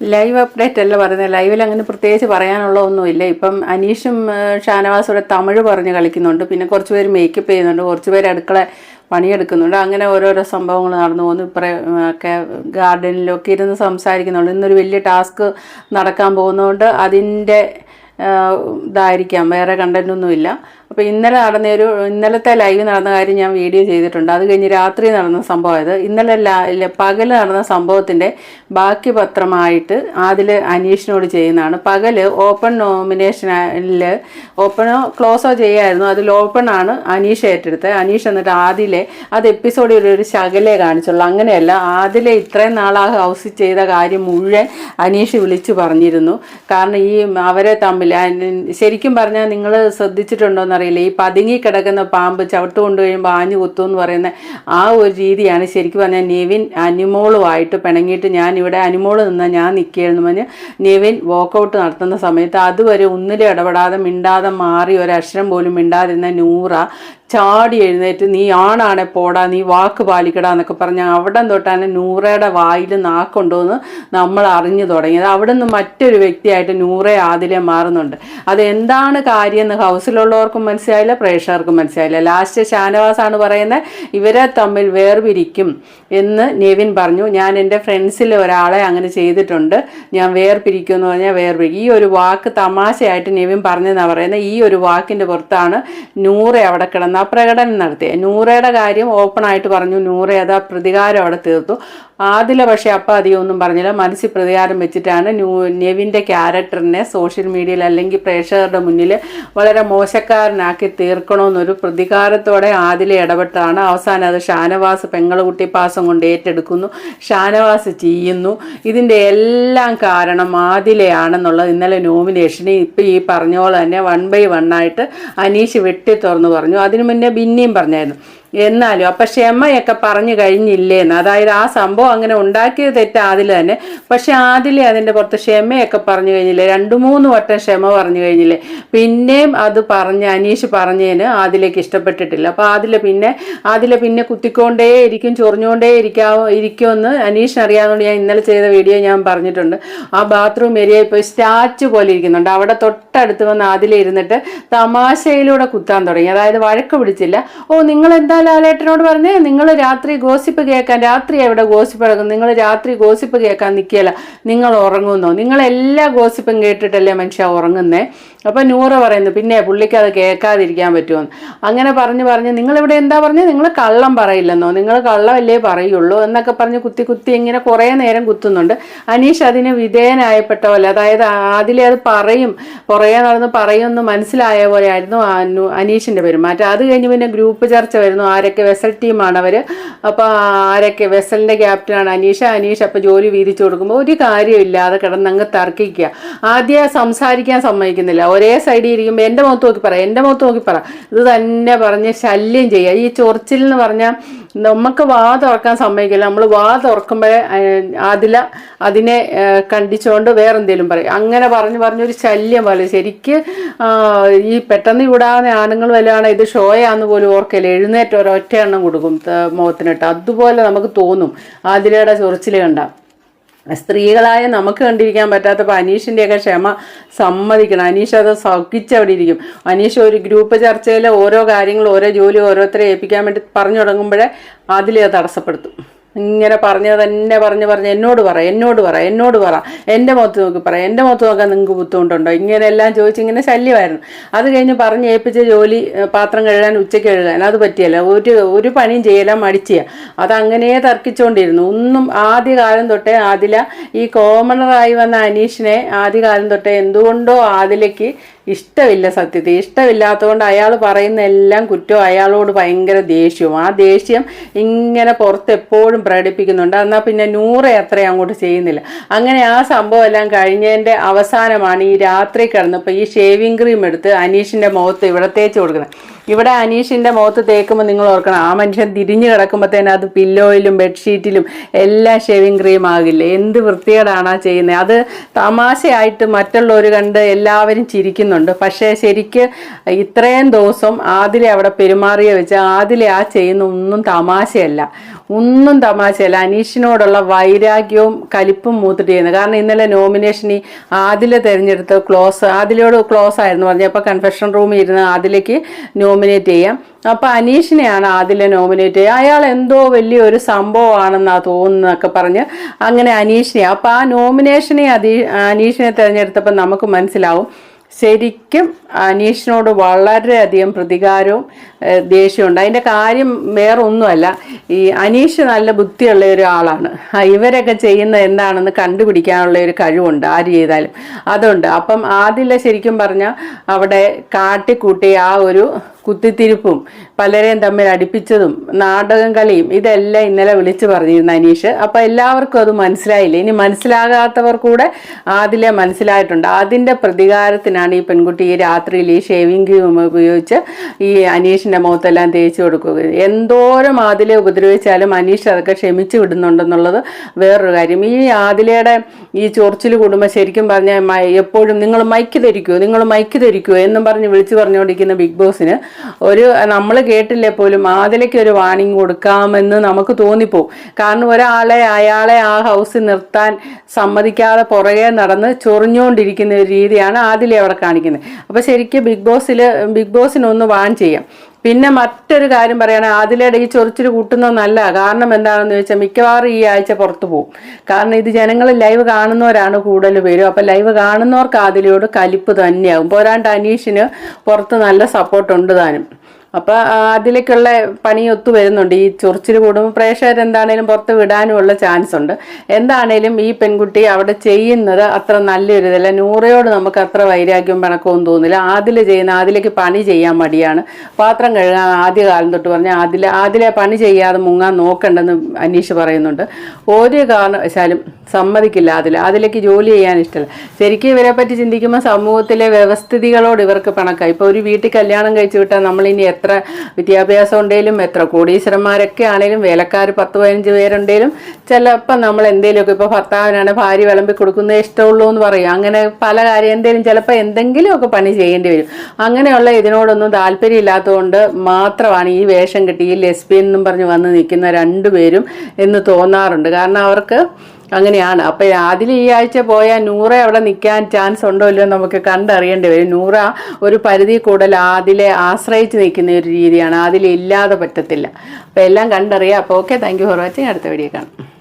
Live update അല്ല പറയുന്നത് ലൈവിൽ അങ്ങനെ പ്രത്യേകിച്ച് പറയാനുള്ള ഒന്നുമില്ല. ഇപ്പം അനീഷും ഷാനവാസുടെ തമിഴ് പറഞ്ഞ് കളിക്കുന്നുണ്ട്. പിന്നെ കുറച്ച് പേര് മേക്കപ്പ് ചെയ്യുന്നുണ്ട്. കുറച്ച് പേര് അടുക്കള പണിയെടുക്കുന്നുണ്ട്. അങ്ങനെ ഓരോരോ സംഭവങ്ങൾ നടന്നു പോകുന്നു. ഇപ്പറേ ഒക്കെ ഗാർഡനിലൊക്കെ ഇരുന്ന് സംസാരിക്കുന്നുണ്ട്. ഇന്നൊരു വലിയ ടാസ്ക് നടക്കാൻ പോകുന്നതുകൊണ്ട് അതിന്റെ ഇതായിരിക്കാം. വേറെ കണ്ടന്റ് ഒന്നുമില്ല. അപ്പോൾ ഇന്നലെ നടന്ന ഒരു ഇന്നലത്തെ ലൈവ് നടന്ന കാര്യം ഞാൻ വീഡിയോ ചെയ്തിട്ടുണ്ട്. അത് കഴിഞ്ഞ് രാത്രി നടന്ന സംഭവം ഇത് ഇന്നലെ പകൽ നടന്ന സംഭവത്തിന്റെ ബാക്കി പത്രമായിട്ട് അതിൽ അനീഷിനോട് ചെയ്യുന്നതാണ്. പകൽ ഓപ്പൺ നോമിനേഷനിൽ ഓപ്പണോ ക്ലോസോ ചെയ്യായിരുന്നു. അതിൽ ആണ് അനീഷ് ഏറ്റെടുത്തത്. അനീഷ് എന്നിട്ട് ആദിലെ അത് എപ്പിസോഡിൽ ഒരു ശകലേ കാണിച്ചുള്ളൂ. അങ്ങനെയല്ല ആദിലെ ഇത്രയും നാളാ ഹൗസ് ചെയ്ത കാര്യം മുഴുവൻ അനീഷ് വിളിച്ചു പറഞ്ഞിരുന്നു. കാരണം ഈ അവരെ തമ്മിൽ ശരിക്കും പറഞ്ഞാൽ നിങ്ങൾ ശ്രദ്ധിച്ചിട്ടുണ്ടോയെന്ന് അറിയില്ല. ഈ പതുങ്ങി കിടക്കുന്ന പാമ്പ് ചവിട്ട് കൊണ്ടുകഴിയുമ്പോൾ ആഞ്ഞു കുത്തു എന്ന് പറയുന്ന ആ ഒരു രീതിയാണ് ശരിക്കും പറഞ്ഞാൽ നെവിൻ അനിമോളുമായിട്ട് പിണങ്ങിയിട്ട് ഞാൻ ഇവിടെ അനിമോൾ നിന്നാൽ ഞാൻ നിൽക്കുകയെന്ന് പറഞ്ഞ് നെവിൻ വോക്കൗട്ട് നടത്തുന്ന സമയത്ത് അതുവരെ ഒന്നിലും ഇടപെടാതെ മിണ്ടാതെ മാറി ഒരക്ഷരം പോലും മിണ്ടാതിരുന്ന നൂറ ചാടി എഴുന്നേറ്റ് നീ ആണാണെ പോടാ നീ വാക്ക് പാലിക്കടാ എന്നൊക്കെ പറഞ്ഞ് അവിടെ തൊട്ടാണ് നൂറയുടെ വായിൽ നാക്കുണ്ടോയെന്ന് നമ്മൾ അറിഞ്ഞു തുടങ്ങിയത്. അവിടെ നിന്ന് മറ്റൊരു വ്യക്തിയായിട്ട് നൂറെ ആദിലെ മാറുന്നുണ്ട്. അത് എന്താണ് കാര്യം എന്ന് ഹൗസിലുള്ളവർക്കും മനസ്സിലായില്ല പ്രേക്ഷകർക്കും മനസ്സിലായില്ല. ലാസ്റ്റ് ഷാനവാസാണ് പറയുന്നത് ഇവരെ തമ്മിൽ വേർപിരിക്കും എന്ന് നെവിൻ പറഞ്ഞു. ഞാൻ എന്റെ ഫ്രണ്ട്സിൽ ഒരാളെ അങ്ങനെ ചെയ്തിട്ടുണ്ട്. ഞാൻ വേർപിരിക്കും എന്ന് പറഞ്ഞാൽ വേർപിരിക്കും. ഈ ഒരു വാക്ക് തമാശയായിട്ട് നെവിൻ പറഞ്ഞെന്നാണ് പറയുന്നത്. ഈ ഒരു വാക്കിന്റെ പുറത്താണ് നൂറെ അവിടെ കിടന്ന പ്രകടനം നടത്തി. നൂറയുടെ കാര്യം ഓപ്പൺ ആയിട്ട് പറഞ്ഞു. നൂറ അത് ആ പ്രതികാരം അവിടെ തീർത്തു. ആദില പക്ഷേ അപ്പം അധികം ഒന്നും പറഞ്ഞില്ല. മനസ്സിൽ പ്രതികാരം വെച്ചിട്ടാണ് ന്യൂ നെവിന്റെ ക്യാരക്ടറിനെ സോഷ്യൽ മീഡിയയിൽ അല്ലെങ്കിൽ പ്രേക്ഷകരുടെ മുന്നിൽ വളരെ മോശക്കാരനാക്കി തീർക്കണമെന്നൊരു പ്രതികാരത്തോടെ ആദില ഇടപെട്ടാണ്. അവസാനം അത് ഷാനവാസ് പെങ്ങളുകുട്ടി പാസം കൊണ്ട് ഏറ്റെടുക്കുന്നു. ഷാനവാസ് ചെയ്യുന്നു. ഇതിന്റെ എല്ലാം കാരണം ആദിലയാണെന്നുള്ളത് ഇന്നലെ നോമിനേഷന് ഇപ്പം ഈ പറഞ്ഞ പോലെ തന്നെ വൺ ബൈ വൺ ആയിട്ട് അനീഷ് വെട്ടി തുറന്നു പറഞ്ഞു. അതിനു മുന്നേ ബിന്നിയും പറഞ്ഞായിരുന്നു. എന്നാലും അപ്പം ക്ഷമയൊക്കെ പറഞ്ഞു കഴിഞ്ഞില്ലേന്ന്. അതായത് ആ സംഭവം അങ്ങനെ ഉണ്ടാക്കിയത് തെറ്റ് ആദിൽ തന്നെ. പക്ഷെ ആദിലെ അതിന്റെ പുറത്ത് ക്ഷമയൊക്കെ പറഞ്ഞു കഴിഞ്ഞില്ലേ? രണ്ട് മൂന്ന് വട്ടം ക്ഷമ പറഞ്ഞു കഴിഞ്ഞില്ലേ? പിന്നെയും അത് പറഞ്ഞ് അനീഷ് പറഞ്ഞതിന് ആദിലേക്ക് ഇഷ്ടപ്പെട്ടിട്ടില്ല. അപ്പോൾ ആദില പിന്നെ ആദില പിന്നെ കുത്തിക്കൊണ്ടേ ഇരിക്കും ചൊറിഞ്ഞുകൊണ്ടേ ഇരിക്കാവോ ഇരിക്കുമെന്ന് അനീഷിന് അറിയാവുന്നതുകൊണ്ട് ഞാൻ ഇന്നലെ ചെയ്ത വീഡിയോ ഞാൻ പറഞ്ഞിട്ടുണ്ട്. ആ ബാത്റൂം ഏരിയയിൽ പോയി സ്റ്റാച്ചു പോലെ ഇരിക്കുന്നുണ്ട്. അവിടെ തൊട്ടടുത്ത് വന്ന് ആദില ഇരുന്നിട്ട് തമാശയിലൂടെ കുത്താൻ തുടങ്ങി. അതായത് വഴക്ക് പിടിച്ചില്ല. ഓ നിങ്ങൾ എന്താ ലാലേട്ടനോട് പറഞ്ഞേ നിങ്ങൾ രാത്രി ഗോസിപ്പ് കേൾക്കാൻ രാത്രി എവിടെ ഗോസിപ്പ് കിടക്കും നിങ്ങൾ രാത്രി ഗോസിപ്പ് കേൾക്കാൻ നിൽക്കുകയല്ല. നിങ്ങൾ ഉറങ്ങുന്നോ? നിങ്ങൾ എല്ലാ ഗോസിപ്പും കേട്ടിട്ടല്ലേ മനുഷ്യ ഉറങ്ങുന്നേ? അപ്പം നൂറ് പറയുന്നു പിന്നെ പുള്ളിക്ക് അത് കേൾക്കാതിരിക്കാൻ പറ്റുമെന്ന് അങ്ങനെ പറഞ്ഞ് പറഞ്ഞ് നിങ്ങളിവിടെ എന്താ പറഞ്ഞത് നിങ്ങൾ കള്ളം പറയില്ലെന്നോ? നിങ്ങൾ കള്ളമല്ലേ പറയുള്ളൂ? എന്നൊക്കെ പറഞ്ഞ് കുത്തി കുത്തി ഇങ്ങനെ കുറേ നേരം കുത്തുന്നുണ്ട്. അനീഷ് അതിന് വിധേയനായപ്പെട്ട പോലെ അതായത് അതിലെ അത് പറയും. കുറേ നടന്ന് പറയുമെന്ന് മനസ്സിലായ പോലെ ആയിരുന്നു അനീഷിന്റെ പെരുമാറ്റം. അത് കഴിഞ്ഞ് പിന്നെ ഗ്രൂപ്പ് ചർച്ച വരുന്നു ആരൊക്കെ വെസൽ ടീമാണ് അവർ അപ്പോൾ ആരൊക്കെ? വെസലിന്റെ ക്യാപ്റ്റനാണ് അനീഷ. അനീഷ് അപ്പോൾ ജോലി വീതിച്ചു കൊടുക്കുമ്പോൾ ഒരു കാര്യമില്ലാതെ കിടന്നങ്ങ് തർക്കിക്കുക. ആദ്യം സംസാരിക്കാൻ സമ്മതിക്കുന്നില്ല. ഒരേ സൈഡിൽ ഇരിക്കുമ്പോൾ എന്റെ മുഖത്ത് നോക്കി പറ എന്റെ മുഖത്ത് നോക്കി പറ. ഇത് തന്നെ പറഞ്ഞ് ശല്യം ചെയ്യുക. ഈ ചൊറിച്ചിൽ എന്ന് പറഞ്ഞാൽ നമുക്ക് വാ തുറക്കാൻ സമ്മതിക്കില്ല. നമ്മൾ വാ തുറക്കുമ്പോഴേ അതില അതിനെ കണ്ടിച്ചുകൊണ്ട് വേറെന്തേലും പറയും. അങ്ങനെ പറഞ്ഞു പറഞ്ഞൊരു ശല്യം പോലെ. ശരിക്ക് ഈ പെട്ടെന്ന് വിടാവുന്ന ആണുങ്ങൾ വല്ലതാണ് ഇത് ഷോയാന്ന് പോലും ഓർക്കില്ല. എഴുന്നേറ്റ് ഒരൊറ്റ എണ്ണം കൊടുക്കും മുഖത്തിനിട്ട്. അതുപോലെ നമുക്ക് തോന്നും. ആതിലയുടെ ചൊറിച്ചിൽ കണ്ട. സ്ത്രീകളായ നമുക്ക് കണ്ടിരിക്കാൻ പറ്റാത്തപ്പോൾ അനീഷിന്റെയൊക്കെ ക്ഷമ സമ്മതിക്കണം. അനീഷ് അത് സഹിച്ചവിടെ ഇരിക്കും അനീഷ് ഒരു ഗ്രൂപ്പ് ചർച്ചയിൽ ഓരോ കാര്യങ്ങൾ ഓരോ ജോലി ഓരോരുത്തരെ ഏൽപ്പിക്കാൻ വേണ്ടി പറഞ്ഞു തുടങ്ങുമ്പോഴേ അതിലേ അത് തടസ്സപ്പെടുത്തും. ഇങ്ങനെ പറഞ്ഞു തന്നെ പറഞ്ഞ് പറഞ്ഞ് എന്നോട് പറ എന്നോട് പറ എന്നോട് പറ. എന്റെ മുഖത്ത് നോക്കി പറ. എന്റെ മുഖത്ത് നോക്കാൻ നിങ്ങൾക്ക് ബുദ്ധിമുട്ടുണ്ടോ? ഇങ്ങനെയെല്ലാം ചോദിച്ച് ഇങ്ങനെ ശല്യമായിരുന്നു. അത് കഴിഞ്ഞ് പറഞ്ഞ് ഏൽപ്പിച്ച ജോലി പാത്രം കഴുകാൻ ഉച്ചയ്ക്ക് കഴുകാൻ. അത് പറ്റിയല്ല. ഒരു ഒരു പണിയും ചെയ്യല മടിച്ചിയ അതങ്ങനെ തർക്കിച്ചുകൊണ്ടിരുന്നു ഒന്നും ആദ്യകാലം തൊട്ടേ ആദില ഈ കോമണറായി വന്ന അനീഷിനെ ആദ്യകാലം തൊട്ടേ എന്തുകൊണ്ടോ ആദിലയ്ക്ക് ഇഷ്ടമില്ല സത്യത്തിൽ ഇഷ്ടമില്ലാത്തതുകൊണ്ട് അയാൾ പറയുന്ന എല്ലാം കുറ്റവും അയാളോട് ഭയങ്കര ദേഷ്യവും. ആ ദേഷ്യം ഇങ്ങനെ പുറത്ത് എപ്പോഴും പ്രകടിപ്പിക്കുന്നുണ്ട്. എന്നാൽ പിന്നെ നൂറെ അത്ര അങ്ങോട്ട് ചെയ്യുന്നില്ല. അങ്ങനെ ആ സംഭവം എല്ലാം കഴിഞ്ഞതിന്റെ അവസാനമാണ് ഈ രാത്രി കിടന്നപ്പോൾ ഈ ഷേവിംഗ് ക്രീം എടുത്ത് അനീഷിന്റെ മുഖത്ത് ഇവിടെ തേച്ച് കൊടുക്കുന്നത്. ഇവിടെ അനീഷിന്റെ മുഖത്ത് തേക്കുമ്പോൾ നിങ്ങൾ ഓർക്കണം ആ മനുഷ്യൻ തിരിഞ്ഞു കിടക്കുമ്പോഴത്തേനും അത് പില്ലോയിലും ബെഡ്ഷീറ്റിലും എല്ലാ ഷേവിങ് ക്രീം ആകില്ലേ? എന്ത് വൃത്തികേടാണ് ആ ചെയ്യുന്നത്? അത് തമാശയായിട്ട് മറ്റുള്ളവർ കണ്ട് എല്ലാവരും ചിരിക്കുന്നുണ്ട്. പക്ഷേ ശരിക്ക് ഇത്രയും ദിവസം ആദിലെ അവിടെ പെരുമാറിയ വെച്ച് ആദിലെ ആ ചെയ്യുന്ന ഒന്നും തമാശയല്ല. ഒന്നും തമാശയല്ല. അനീഷിനോടുള്ള വൈരാഗ്യവും കലിപ്പും മൂത്തിട്ട് ചെയ്യുന്നത് കാരണം ഇന്നലെ നോമിനേഷന് ആദിലെ തിരഞ്ഞെടുത്ത് ക്ലോസ് ആദിലയോട് ക്ലോസ് ആയിരുന്നു പറഞ്ഞപ്പോൾ കൺഫെഷൻ റൂമിൽ ഇരുന്ന് ആദിലേക്ക് നോമിനേറ്റ് ചെയ്യാം. അപ്പൊ അനീഷിനെയാണ് ആദിലെ നോമിനേറ്റ് ചെയ്യുക. അയാൾ എന്തോ വലിയൊരു സംഭവമാണെന്നാണ് തോന്നുന്നൊക്കെ പറഞ്ഞ് അങ്ങനെ അനീഷിനെ അപ്പോൾ ആ നോമിനേഷനെ അതി അനീഷിനെ തിരഞ്ഞെടുത്തപ്പോൾ നമുക്ക് മനസ്സിലാവും. ശരിക്കും അനീഷിനോട് വളരെയധികം പ്രതികാരവും ദേഷ്യമുണ്ട് അതിന്റെ കാര്യം വേറെ ഒന്നുമല്ല ഈ അനീഷ് നല്ല ബുദ്ധിയുള്ള ഒരാളാണ്. ഇവരൊക്കെ ചെയ്യുന്ന എന്താണെന്ന് കണ്ടുപിടിക്കാനുള്ള ഒരു കഴിവുണ്ട്. ആര് ചെയ്താലും. അതുണ്ട്. അപ്പം ആദില ശരിക്കും പറഞ്ഞാൽ അവിടെ കാട്ടിക്കൂട്ടി ആ ഒരു കുത്തിത്തിരിപ്പും പലരെയും തമ്മിൽ അടുപ്പിച്ചതും നാടകം കളിയും ഇതെല്ലാം ഇന്നലെ വിളിച്ചു പറഞ്ഞിരുന്നു അനീഷ്. അപ്പൊ എല്ലാവർക്കും അത് മനസ്സിലായില്ല? ഇനി മനസ്സിലാകാത്തവർ കൂടെ ആദിലെ മനസ്സിലായിട്ടുണ്ട്. അതിന്റെ പ്രതികാരത്തിനാണ് ഈ പെൺകുട്ടി ഈ രാത്രിയിൽ ഈ ഷേവിംഗ് ക്രീം ഉപയോഗിച്ച് ഈ അനീഷിന്റെ മുഖത്തെല്ലാം തേച്ചു കൊടുക്കുക എന്തോരം ആദിലെ ഉപദ്രവിച്ചാലും അനീഷ് അതൊക്കെ ക്ഷമിച്ചു വിടുന്നുണ്ടെന്നുള്ളത് വേറൊരു കാര്യം. ഈ ആദിലയുടെ ഈ ചൊറിച്ചിൽ കുടുംബം ശരിക്കും പറഞ്ഞാൽ എപ്പോഴും നിങ്ങൾ മൈക്ക് ധരിക്കുമോ നിങ്ങൾ മൈക്ക് ധരിക്കുമോ എന്നും പറഞ്ഞ് വിളിച്ചു പറഞ്ഞുകൊണ്ടിരിക്കുന്ന ബിഗ് ബോസിന് ഒരു നമ്മൾ കേട്ടില്ലേ പോലും ആദിലയ്ക്ക് ഒരു വാണിംഗ് കൊടുക്കാമെന്ന് നമുക്ക് തോന്നിപ്പോവും. കാരണം ഒരാളെ അയാളെ ആ ഹൗസിൽ നിർത്താൻ സമ്മതിക്കാതെ പുറകെ നടന്ന് ചൊറിഞ്ഞുകൊണ്ടിരിക്കുന്ന ഒരു രീതിയാണ് ആദിലെ അവിടെ കാണിക്കുന്നത്. അപ്പോൾ ശരിക്കും ബിഗ് ബോസിൽ ബിഗ് ബോസിനൊന്ന് വാൺ ചെയ്യാം. പിന്നെ മറ്റൊരു കാര്യം പറയുകയാണെങ്കിൽ അതിലേടെ ഈ ചൊറിച്ചിൽ കൂട്ടുന്നതല്ല കാരണം എന്താണെന്ന് വെച്ചാൽ മിക്കവാറും ഈ ആഴ്ച പുറത്തു പോകും. കാരണം ഇത് ജനങ്ങൾ ലൈവ് കാണുന്നവരാണ് കൂടുതൽ പേരും. അപ്പം ലൈവ് കാണുന്നവർക്ക് അതിലോട് കലിപ്പ് തന്നെയാകും പോരാണ്ട് അനീഷിന് പുറത്ത് നല്ല സപ്പോർട്ട് ഉണ്ട് താനും. അപ്പൊ ആ, അതിലേക്കുള്ള പണി ഒത്തു വരുന്നുണ്ട്. ഈ ചൊറിച്ചിൽ കൂടുമ്പോൾ പ്രേക്ഷകർ എന്താണേലും പുറത്ത് വിടാനുമുള്ള ചാൻസ് ഉണ്ട്. എന്താണേലും ഈ പെൺകുട്ടി അവിടെ ചെയ്യുന്നത് അത്ര നല്ലൊരു ഇതല്ല നൂറയോട് നമുക്ക് അത്ര വൈരാഗ്യവും പിണക്കവും തോന്നില്ല. ആദിൽ ചെയ്യുന്ന ആദിലേക്ക് പണി ചെയ്യാൻ മടിയാണ്. പാത്രം കഴുകാൻ ആദ്യ കാലം തൊട്ട് പറഞ്ഞാൽ ആദില ആദിലെ പണി ചെയ്യാതെ മുങ്ങാൻ നോക്കണ്ടെന്ന് അനീഷ് പറയുന്നുണ്ട്. ഒരു കാരണവശാലും സമ്മതിക്കില്ല അതിൽ അതിലേക്ക് ജോലി ചെയ്യാൻ ഇഷ്ടമല്ല ശരിക്കും ഇവരെ പറ്റി ചിന്തിക്കുമ്പോൾ സമൂഹത്തിലെ വ്യവസ്ഥിതികളോട് ഇവർക്ക് പിണക്കാം ഇപ്പോൾ ഒരു വീട്ടിൽ കല്യാണം കഴിച്ചു വിട്ടാൽ നമ്മളിനി എത്ര വിദ്യാഭ്യാസം ഉണ്ടെങ്കിലും എത്ര കോടീശ്വരന്മാരൊക്കെ ആണെങ്കിലും വേലക്കാർ പത്ത് പതിനഞ്ച് പേരുണ്ടെങ്കിലും ചിലപ്പോൾ നമ്മൾ എന്തെങ്കിലുമൊക്കെ ഇപ്പോൾ ഭർത്താവിനാണ് ഭാര്യ വിളമ്പി കൊടുക്കുന്നേ ഇഷ്ടമുള്ളൂ എന്ന് പറയും. അങ്ങനെ പല കാര്യം എന്തെങ്കിലും ചിലപ്പോൾ എന്തെങ്കിലുമൊക്കെ പണി ചെയ്യേണ്ടി വരും. അങ്ങനെയുള്ള ഇതിനോടൊന്നും താല്പര്യമില്ലാത്തതുകൊണ്ട് മാത്രമാണ് ഈ വേഷം കിട്ടി ഈ ലെസ്ബിയൻ എന്നും പറഞ്ഞ് വന്ന് നിൽക്കുന്ന രണ്ടുപേരും എന്ന് തോന്നാറുണ്ട്. കാരണം അവർക്ക് അങ്ങനെയാണ്. അപ്പൊ അതിൽ ഈ ആഴ്ച പോയാൽ നൂറ അവിടെ നിൽക്കാൻ ചാൻസ് ഉണ്ടോ ഇല്ലയോ നമുക്ക് കണ്ടറിയേണ്ടി വരും. നൂറ ഒരു പരിധി കൂടുതൽ അതിലെ ആശ്രയിച്ച് നിൽക്കുന്ന ഒരു രീതിയാണ്. അതിലില്ലാതെ പറ്റത്തില്ല. അപ്പൊ എല്ലാം കണ്ടറിയാം. അപ്പോൾ okay thank you for watching അടുത്ത വീഡിയോ കാണാം.